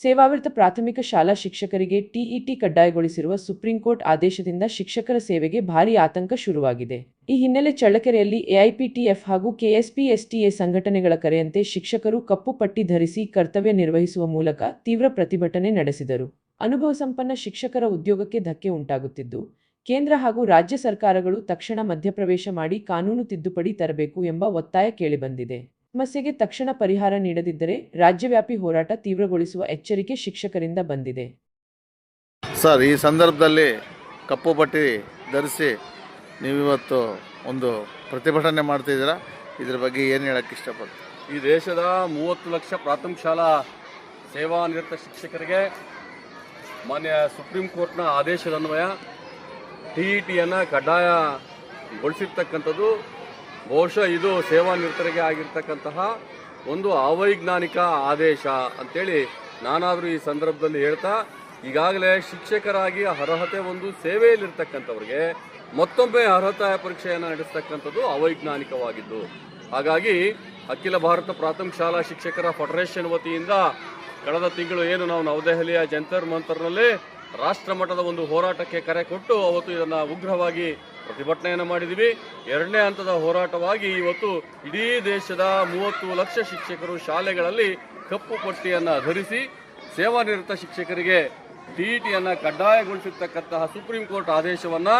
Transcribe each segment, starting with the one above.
ಸೇವಾವೃತ ಪ್ರಾಥಮಿಕ ಶಾಲಾ ಶಿಕ್ಷಕರಿಗೆ ಟಿಇಟಿ ಕಡ್ಡಾಯಗೊಳಿಸಿರುವ ಸುಪ್ರೀಂಕೋರ್ಟ್ ಆದೇಶದಿಂದ ಶಿಕ್ಷಕರ ಸೇವೆಗೆ ಭಾರೀ ಆತಂಕ ಶುರುವಾಗಿದೆ. ಈ ಹಿನ್ನೆಲೆ ಚಳ್ಳಕೆರೆಯಲ್ಲಿ ಎಐಪಿಟಿಎಫ್ ಹಾಗೂ ಕೆಎಸ್ಪಿಎಸ್ಟಿಎ ಸಂಘಟನೆಗಳ ಕರೆಯಂತೆ ಶಿಕ್ಷಕರು ಕಪ್ಪು ಪಟ್ಟಿ ಧರಿಸಿ ಕರ್ತವ್ಯ ನಿರ್ವಹಿಸುವ ಮೂಲಕ ತೀವ್ರ ಪ್ರತಿಭಟನೆ ನಡೆಸಿದರು. ಅನುಭವ ಸಂಪನ್ನ ಶಿಕ್ಷಕರ ಉದ್ಯೋಗಕ್ಕೆ ಧಕ್ಕೆ ಉಂಟಾಗುತ್ತಿದ್ದು, ಕೇಂದ್ರ ಹಾಗೂ ರಾಜ್ಯ ಸರ್ಕಾರಗಳು ತಕ್ಷಣ ಮಧ್ಯಪ್ರವೇಶ ಮಾಡಿ ಕಾನೂನು ತಿದ್ದುಪಡಿ ತರಬೇಕು ಎಂಬ ಒತ್ತಾಯ ಕೇಳಿಬಂದಿದೆ. ಸಮಸ್ಯೆಗೆ ತಕ್ಷಣ ಪರಿಹಾರ ನೀಡದಿದ್ದರೆ ರಾಜ್ಯವ್ಯಾಪಿ ಹೋರಾಟ ತೀವ್ರಗೊಳಿಸುವ ಎಚ್ಚರಿಕೆ ಶಿಕ್ಷಕರಿಂದ ಬಂದಿದೆ. ಸರ್ ಈ ಸಂದರ್ಭದಲ್ಲಿ ಕಪ್ಪು ಪಟ್ಟಿ ಧರಿಸಿ ನೀವಿವತ್ತು ಒಂದು ಪ್ರತಿಭಟನೆ ಮಾಡ್ತಿದ್ದೀರಾ? ಇದ್ರ ಬಗ್ಗೆ ಏನು ಹೇಳಕ್ಕೆ ಇಷ್ಟಪಡ್ತೀವಿ ಈ ದೇಶದ ಮೂವತ್ತು ಲಕ್ಷ ಪ್ರಾಥಮಿಕ ಶಾಲಾ ಸೇವಾನಿರತ ಶಿಕ್ಷಕರಿಗೆ ಮಾನ್ಯ ಸುಪ್ರೀಂ ಕೋರ್ಟ್ನ ಆದೇಶದನ್ವಯ ಟಿ ಇ ಟಿಯನ್ನು ಕಡ್ಡಾಯಗೊಳಿಸಿರ್ತಕ್ಕಂಥದ್ದು ಬಹುಶಃ ಇದು ಸೇವಾನಿರತರಿಗೆ ಆಗಿರ್ತಕ್ಕಂತಹ ಒಂದು ಅವೈಜ್ಞಾನಿಕ ಆದೇಶ ಅಂತೇಳಿ ನಾನಾದರೂ ಈ ಸಂದರ್ಭದಲ್ಲಿ ಹೇಳ್ತಾ, ಈಗಾಗಲೇ ಶಿಕ್ಷಕರಾಗಿ ಅರ್ಹತೆ ಒಂದು ಸೇವೆಯಲ್ಲಿರ್ತಕ್ಕಂಥವ್ರಿಗೆ ಮತ್ತೊಮ್ಮೆ ಅರ್ಹತಾ ಪರೀಕ್ಷೆಯನ್ನು ನಡೆಸ್ತಕ್ಕಂಥದ್ದು ಅವೈಜ್ಞಾನಿಕವಾಗಿದ್ದು. ಹಾಗಾಗಿ ಅಖಿಲ ಭಾರತ ಪ್ರಾಥಮಿಕ ಶಾಲಾ ಶಿಕ್ಷಕರ ಫೆಡರೇಷನ್ ವತಿಯಿಂದ ಕಳೆದ ತಿಂಗಳು ಏನು ನಾವು ನವದೆಹಲಿಯ ಜಂತರ್ ಮಂತರ್ನಲ್ಲಿ ರಾಷ್ಟ್ರ ಮಟ್ಟದ ಒಂದು ಹೋರಾಟಕ್ಕೆ ಕರೆ ಕೊಟ್ಟು ಅವತ್ತು ಇದನ್ನು ಉಗ್ರವಾಗಿ ಪ್ರತಿಭಟನೆಯನ್ನು ಮಾಡಿದ್ದೀವಿ ಎರಡನೇ ಹಂತದ ಹೋರಾಟವಾಗಿ ಇವತ್ತು ಇಡೀ ದೇಶದ ಮೂವತ್ತು ಲಕ್ಷ ಶಿಕ್ಷಕರು ಶಾಲೆಗಳಲ್ಲಿ ಕಪ್ಪು ಪಟ್ಟಿಯನ್ನು ಧರಿಸಿ ಸೇವಾನಿರತ ಶಿಕ್ಷಕರಿಗೆ ಟಿಇಟಿಯನ್ನು ಕಡ್ಡಾಯಗೊಳಿಸಿರ್ತಕ್ಕಂತಹ ಸುಪ್ರೀಂ ಕೋರ್ಟ್ ಆದೇಶವನ್ನು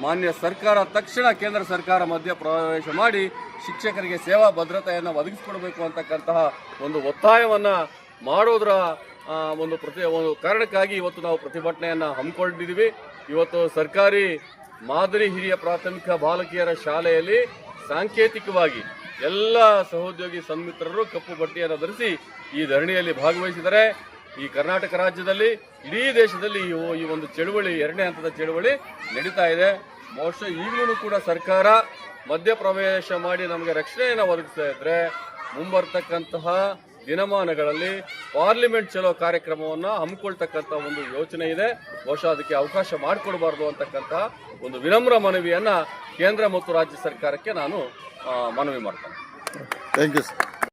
ಮಾನ್ಯ ಸರ್ಕಾರ, ತಕ್ಷಣ ಕೇಂದ್ರ ಸರ್ಕಾರ ಮಧ್ಯ ಪ್ರವೇಶ ಮಾಡಿ ಶಿಕ್ಷಕರಿಗೆ ಸೇವಾ ಭದ್ರತೆಯನ್ನು ಒದಗಿಸಿಕೊಡಬೇಕು ಅಂತಕ್ಕಂತಹ ಒಂದು ಒತ್ತಾಯವನ್ನು ಮಾಡೋದ್ರ ಒಂದು ಪ್ರತಿ, ಒಂದು ಕಾರಣಕ್ಕಾಗಿ ಇವತ್ತು ನಾವು ಪ್ರತಿಭಟನೆಯನ್ನು ಹಮ್ಮಿಕೊಂಡಿದ್ದೀವಿ. ಇವತ್ತು ಸರ್ಕಾರಿ ಮಾದರಿ ಹಿರಿಯ ಪ್ರಾಥಮಿಕ ಬಾಲಕಿಯರ ಶಾಲೆಯಲ್ಲಿ ಸಾಂಕೇತಿಕವಾಗಿ ಎಲ್ಲ ಸಹೋದ್ಯೋಗಿ ಸಮ್ಮಿತ್ರರು ಕಪ್ಪು ಬಟ್ಟೆಯನ್ನು ಧರಿಸಿ ಈ ಧರಣಿಯಲ್ಲಿ ಭಾಗವಹಿಸಿದರೆ ಈ ಕರ್ನಾಟಕ ರಾಜ್ಯದಲ್ಲಿ, ಇಡೀ ದೇಶದಲ್ಲಿ ಈ ಈ ಒಂದು ಚಳುವಳಿ, ಎರಡನೇ ಹಂತದ ಚಳುವಳಿ ನಡೀತಾ ಇದೆ. ಬಹುಶಃ ಈಗಲೂ ಕೂಡ ಸರ್ಕಾರ ಮಧ್ಯಪ್ರವೇಶ ಮಾಡಿ ನಮಗೆ ರಕ್ಷಣೆಯನ್ನು ಒದಗಿಸ್ತಾ ಇದ್ರೆ ಮುಂಬರ್ತಕ್ಕಂತಹ ದಿನಮಾನಗಳಲ್ಲಿ ಪಾರ್ಲಿಮೆಂಟ್ ಚಲೋ ಕಾರ್ಯಕ್ರಮವನ್ನು ಹಮ್ಮಿಕೊಳ್ತಕ್ಕಂಥ ಒಂದು ಯೋಚನೆ ಇದೆ. ಬಹುಶಃ ಅದಕ್ಕೆ ಅವಕಾಶ ಮಾಡಿಕೊಡಬಾರ್ದು ಅಂತಕ್ಕಂಥ ಒಂದು ವಿನಮ್ರ ಮನವಿಯನ್ನು ಕೇಂದ್ರ ಮತ್ತು ರಾಜ್ಯ ಸರ್ಕಾರಕ್ಕೆ ನಾನು ಮನವಿ ಮಾಡ್ತೇನೆ. Thank you sir